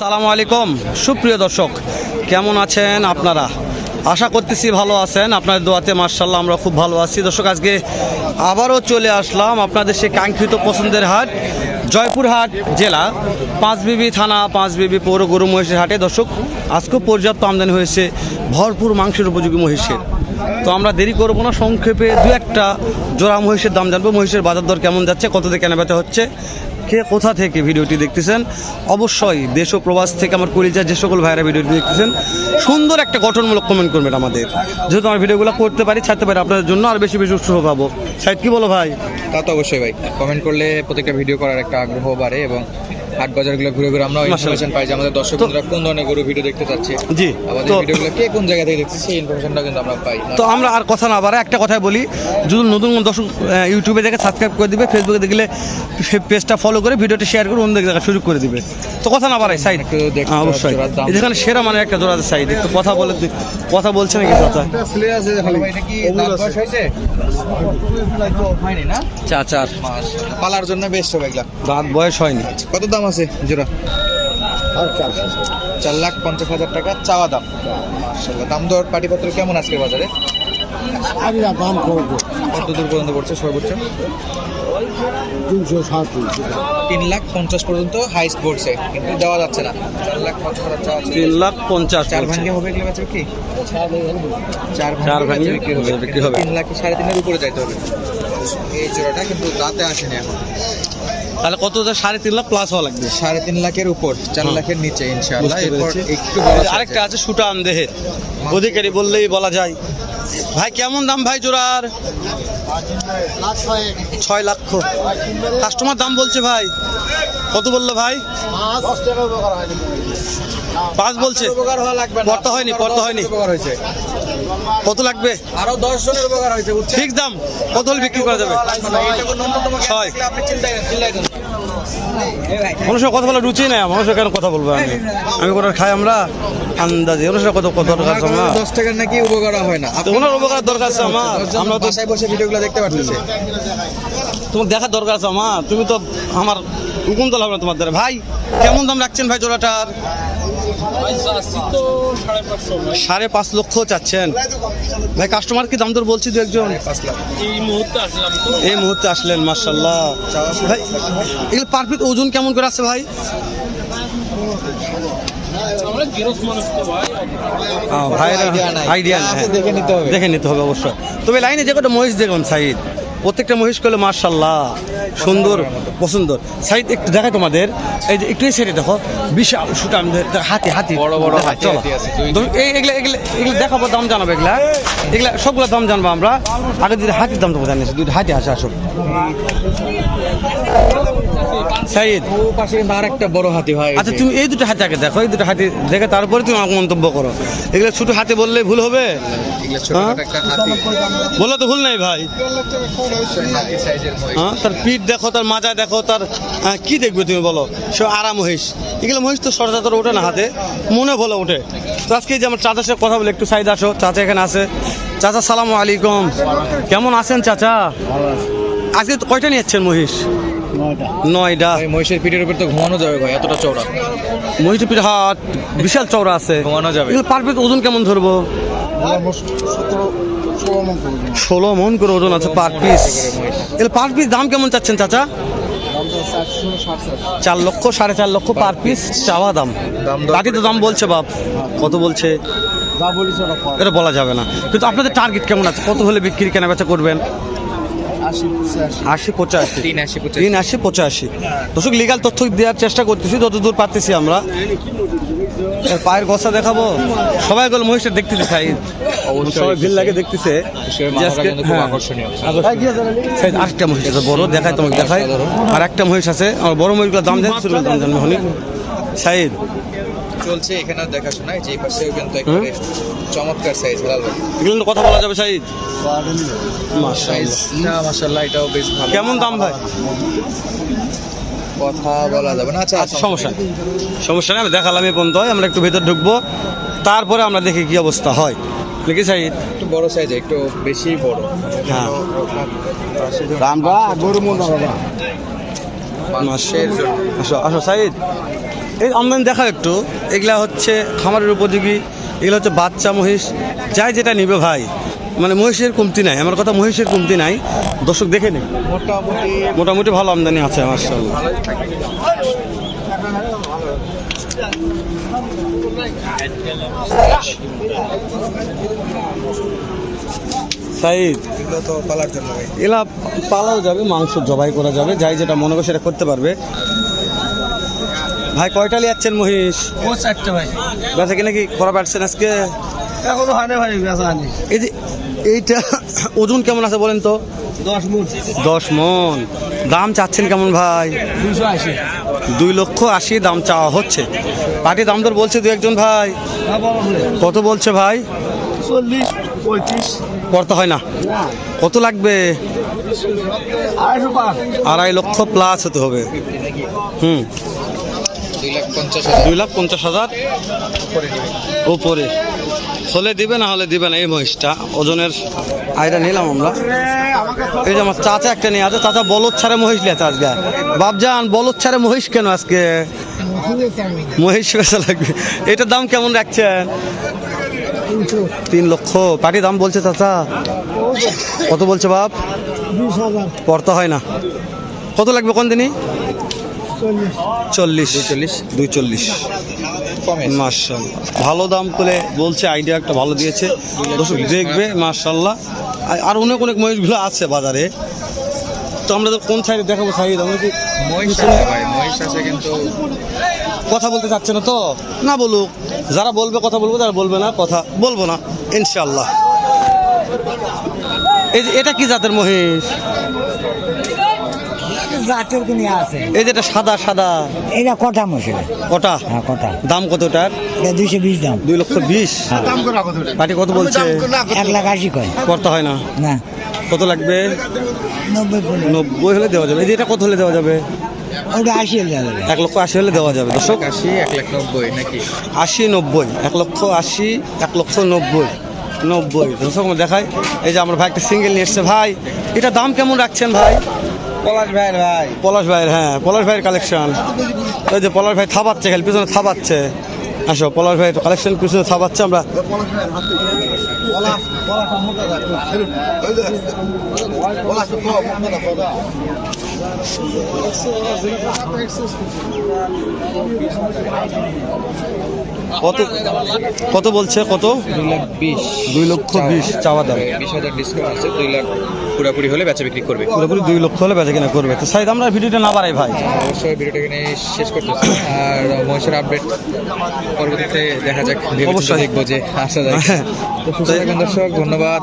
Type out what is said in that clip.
সালামু আলাইকুম। সুপ্রিয় দর্শক, কেমন আছেন আপনারা? আশা করতেছি ভালো আছেন। আপনাদের দোয়াতে মার্শাল্লাহ আমরা খুব ভালো আছি। দর্শক, আজকে আবারও চলে আসলাম আপনাদের সেই কাঙ্ক্ষিত পছন্দের হাট, জয়পুরহাট জেলা, পাঁচবিবি থানা, পাঁচবিবি পৌর গরু মহিষের হাটে। দর্শক, আজকেও পর্যাপ্ত আমদানি হয়েছে, ভরপুর মাংসের উপযোগী মহিষের। তো আমরা দেরি করব না, সংক্ষেপে দু একটা জোড়া মহিষের দাম জানব। মহিষের বাজার দর কেমন যাচ্ছে, কত দিয়ে কেনা হচ্ছে কে কোথা থেকে ভিডিওটি দেখতেছেন? অবশ্যই দেশ ও প্রবাস থেকে আমার কলিজার যে সকল ভাইরা ভিডিওটি দেখতেছেন, সুন্দর একটা গঠনমূলক কমেন্ট করবেন আমাদের। যেহেতু আমার ভিডিওগুলো করতে পারি, ছাড়তে পারি আপনাদের জন্য, আর বেশি বেশি উৎসাহ পাবো। সাইড কি বলো ভাই? তা তো অবশ্যই ভাই। কমেন্ট করলে প্রত্যেকটা ভিডিও করার একটা আগ্রহ বাড়ে এবং হাট বাজারগুলো ঘুরে ঘুরে আমরা ইনফরমেশন পাই যে আমাদের দর্শক বন্ধুরা কোন ধরনের গরু ভিডিও দেখতে চাচ্ছে জি আমাদের ভিডিওগুলো কে কোন জায়গা থেকে দেখছে সেই ইনফরমেশনটা কিন্তু আমরা পাই। তো আমরা আর কথা না বাড়া একটা কথাই বলি যদি নতুন দর্শক ইউটিউবে দেখে সাবস্ক্রাইব করে দিবে ফেসবুকে দেখলে পেজটা ফলো করে ভিডিওটা শেয়ার করে অন্য দেখা শুরু করে দিবে। তো কথা না বাড়াই সাইড একটু অবশ্যই। যেখানে সেরা মানে একটা জোড়া আছে সাইড একটু কথা বলে কথা বলছে নাকি চাচা? ভালো ভাই এটা কি দাঁত বয়স হয়েছে? চা চার পালার জন্য বেশ হবে এগুলা। দাঁত বয়স হয়নি। কত দাম আছে জোড়া? চার লাখ পঞ্চাশ হাজার টাকা চাওয়া দাম। মাশাআল্লাহ দাম দর পাটিপত্র কেমন আজকে বাজারে? আমি না দাম করব। কত দূর পর্যন্ত পড়ছে সর্বোচ্চ? তিনশো ষাট তিন লাখ পঞ্চাশ পর্যন্ত হাইস্ট পড়ছে কিন্তু দেওয়া যাচ্ছে না। চার লাখ পঞ্চাশ হাজার চাওয়া তিন লাখ পঞ্চাশ চার। ভাঙ্গে হবে এগুলো বেচা কি চার চার ভাঙ্গে ভাঙ্গে বিক্রি হবে। বিক্রি হবে। তিন লাখ সাড়ে তিনের উপরে যাইতে হবে। এই জোড়াটা কিন্তু দাঁতে আসেনি এখন। তাহলে কত সাড়ে তিন লাখ প্লাস হওয়া লাগবে? সাড়ে তিন লাখের উপর চার লাখের নিচে ইনশাআল্লাহ। একটু আরেকটা আছে সুটান দেহের অধিকারী বললেই বলা যায়। ভাই কেমন দাম ভাই জোড়ার? ছয় লক্ষ কাস্টমার দাম বলছে ভাই। কত বলল ভাই? পাঁচ বলছে। পড়তে হয়নি, পড়তে হয়নি। কত লাগবে? আরও দশ জনের উপকার হয়েছে? ঠিক দাম? কত বিক্রি করা যাবে? ছয়। মানুষের কথা বলা রুচি নেই মানুষের কেন কথা বলব আমি? আমি কোথাও খাই আমরা? আন্দাজে মানুষের কত কত দরকার আছে আমার? দশ টাকার নাকি উপকার হয় না? ওনার উপকার দরকার আছে আমার? আমরা তো বসে ভিডিওগুলো দেখতে পাচ্ছি তোমাকে দেখার দরকার আছে আমার? তুমি তো আমার হুকুম তো হবে না তোমার দ্বারা। ভাই কেমন দাম রাখছেন ভাই জোড়াটার? সাড়ে পাঁচ লক্ষ চাচ্ছেন। ভাই কাস্টমার কি দাম দর বলছি দু একজন? এই মুহূর্তে আসলেন মার্শাল্লাহ ভাই এগুলো পারফেক্ট ওজন কেমন করে আছে ভাই? ভাইরা আইডিয়া দেখে নিতে হবে। দেখে নিতে হবে অবশ্যই। তবে লাইনে যে কটা মহিষ দেখুন সাইড প্রত্যেকটা মহিষ করলে মার্শাল্লাহ সুন্দর পছন্দ। সাইড একটু দেখায় তোমাদের। এই যে একটু এই সাইডে দেখো বিশাল সুটাম হাতি হাতি। বড় বড় হাতি চলো। আছে, দুই- এই এগুলা এগুলা এগুলা দেখাবো দাম জানাব এগুলা। এগুলা সবগুলো দাম জানব আমরা। আগে যদি হাতির দাম তো জানিয়েছি দুটো হাতি আসে আসো। সাইদ। ও পাশে কিন্তু আরেকটা বড় হাতি ভাই আচ্ছা তুমি এই দুটো হাতি আগে দেখো এই দুটো হাতি দেখে তারপরে তুমি আমাকে মন্তব্য করো। এগুলো ছোট হাতে বললে ভুল হবে? এগুলো ছোটখাটো একটা হাতি। বললে তো ভুল নাই ভাই। হ্যাঁ তার পিঠ দেখো তার মাজা দেখো তার কি দেখবে তুমি বলো? সে আরাম মহিষ। এগুলো মহিষ তো সরজাতর ওঠে না হাতে মনে বলে ওঠে। তো আজকে যে আমার চাচার সাথে কথা বলে একটু সাইড আসো চাচা এখানে আছে। চাচা সালাম আলাইকুম। কেমন আছেন চাচা? আজকে তো কয়টা নিয়েছেন মহিষ? নয়টা। মহিষের পিঠের উপর তো ঘুমানো যাবে ভাই এতটা চওড়া। মহিষের পিঠ হাট বিশাল চওড়া আছে। ঘুমানো যাবে। পারফেক্ট ওজন কেমন ধরবো? ষোলো মন করে ওজন আছে পার পিস এর পার পিস দাম কেমন চাচ্ছেন চাচা? চার লক্ষ সাড়ে চার লক্ষ পার পিস চাওয়া দাম। বাকি তো দাম বলছে বাপ। কত বলছে? এটা বলা যাবে না। কিন্তু আপনাদের টার্গেট কেমন আছে? কত হলে বিক্রি কেনা বেচা করবেন? আশি পঁচাশি। তিন আশি পঁচাশি। দর্শক লিগাল তথ্য দেওয়ার চেষ্টা করতেছি যতদূর পারতেছি আমরা। পায়ের গসা দেখাবো। সবাই গেল মহিষটা দেখতেছি সাইড সবাই ভিড় লাগে দেখতেছে। হ্যাঁ, আরেকটা মহিষ আছে বড় দেখায় তোমাকে দেখায় আর একটা মহিষ আছে আমার বড় মহিষগুলোর দাম দেন দাম হনি সাইড চলছে এখানে দেখাশোনা যে পাশেও কিন্তু একেবারে চমৎকার সাইজ হালাল এগুলো কথা বলা যাবে সাইজ? না মাশাআল্লাহ এটাও বেশ ভালো। কেমন দাম ভাই? কথা বলা যাবে না। আচ্ছা আচ্ছা সমস্যা সমস্যা নেই। আমি দেখালাম এই পর্যন্ত আমরা একটু ভেতর ঢুকবো তারপরে আমরা দেখি কি অবস্থা হয়। নাকি সাইড একটু বড় সাইজ একটু বেশি বড়। হ্যাঁ। আমরা গরু মন বাবা মানুষের আসো আসো সাইদ। এই আমদানি দেখা একটু এগুলা হচ্ছে খামারের উপযোগী এগুলো হচ্ছে বাচ্চা মহিষ যাই যেটা নিবে ভাই। মানে মহিষের কমতি নাই আমার কথা মহিষের কমতি নাই। দর্শক দেখে নেই। মোটামুটি মোটামুটি ভালো আমদানি আছে মার্শাল্লাহ সাইদ এলা পালাও যাবে মাংস জবাই করা যাবে যাই যেটা মনে করে সেটা করতে পারবে। ভাই কয়টা লিয়াচ্ছেন মহিষ? ও চারটে ভাই। বেচা কিনা কি করা পারছেন আজকে? এখনও হয় না ভাই বেচা আনি এই যে এইটা ওজন কেমন আছে বলেন তো? দশ মুঠ দশ মন। দাম চাচ্ছেন কেমন ভাই? দুশো আশি। দুই লক্ষ আশি দাম চাওয়া হচ্ছে। পার্টি দাম দর বলছে দু একজন ভাই। কত বলছে ভাই? চল্লিশ পঁয়ত্রিশ। করতে হয় না। কত লাগবে? আড়াই লক্ষ প্লাস হতে হবে। হুম। দুই লাখ পঞ্চাশ হাজার। উপরে। হলে দিবে না হলে দিবে না এই মহিষটা। ওজনের আইডা নিলাম আমরা। এই যে আমার চাচা একটা নিয়ে আছে চাচা বলদ ছাড়ে মহিষ লিয়েছে আজকে। বাবজান বলদ ছাড়ে মহিষ কেন আজকে? মহিষ বেচা লাগবে। এটার দাম কেমন রাখছেন তিন লক্ষ। পাটি দাম বলছে চাচা। কত বলছে বাপ? পড়তে হয় না। কত লাগবে কোন দিনই? চল্লিশ। দুই চল্লিশ ভালো দাম করে বলছে আইডিয়া একটা ভালো দিয়েছে। দর্শক দেখবে মার্শাল্লাহ আর অনেক অনেক মহিষগুলো আছে বাজারে। তো আমরা কোন সাইডে দেখাবো সাইড আমরা কি মহিষ ভাই মহিষ আছে কিন্তু কথা বলতে চাচ্ছে না তো? না বলুক। যারা বলবে কথা বলব তারা বলবে না কথা বলব না ইনশাল্লাহ এটা কি জাতের মহিষ? জাতের কিনে আছে এই যেটা সাদা সাদা। এটা কটা মশলা? কটা? হ্যাঁ কটা। দাম কতটার এটা দুইশো বিশ দাম। দুই লক্ষ বিশ? দাম করে পাটি কত বলছে? এক লাখ আশি কয়। করতে হয় না? না। কত লাগবে? নব্বই হলে দেওয়া যাবে। এই যে এটা কত হলে দেওয়া যাবে? এক লক্ষ আশি হলে দেওয়া যাবে। দর্শক আশি এক লাখ নব্বই নাকি? আশি নব্বই। এক লক্ষ আশি এক লক্ষ নব্বই। নব্বই। দর্শক আমরা দেখাই। এই যে আমার ভাই একটা সিঙ্গেল নিয়ে এসছে। ভাই এটা দাম কেমন রাখছেন ভাই? পলাশ ভাইয়ের ভাই। পলাশ ভাইয়ের হ্যাঁ পলাশ ভাইয়ের কালেকশন ওই যে পলাশ ভাই থাবাচ্ছে খালি পিছনে থাবাচ্ছে আসো পলাশ ভাইয়ের কালেকশন পিছনে থাবাচ্ছে আমরা কত কত বলছে কত? দুই লাখ বিশ। দুই লক্ষ বিশ চাওয়া দাম। বিশ হাজার ডিসকাউন্ট আছে দুই লাখ পুরোপুরি হলে বেচা বিক্রি করবে। পুরোপুরি দুই লক্ষ হলে বেচা কিনা করবে। তো সাইড আমরা ভিডিওটা না বাড়াই ভাই। অবশ্যই ভিডিওটা এখানে শেষ করতেছি। আর মহিষের আপডেট পরবর্তীতে দেখা যাক। অবশ্যই। দেখব যে আসা যায় তো সুস্থ দর্শক। ধন্যবাদ।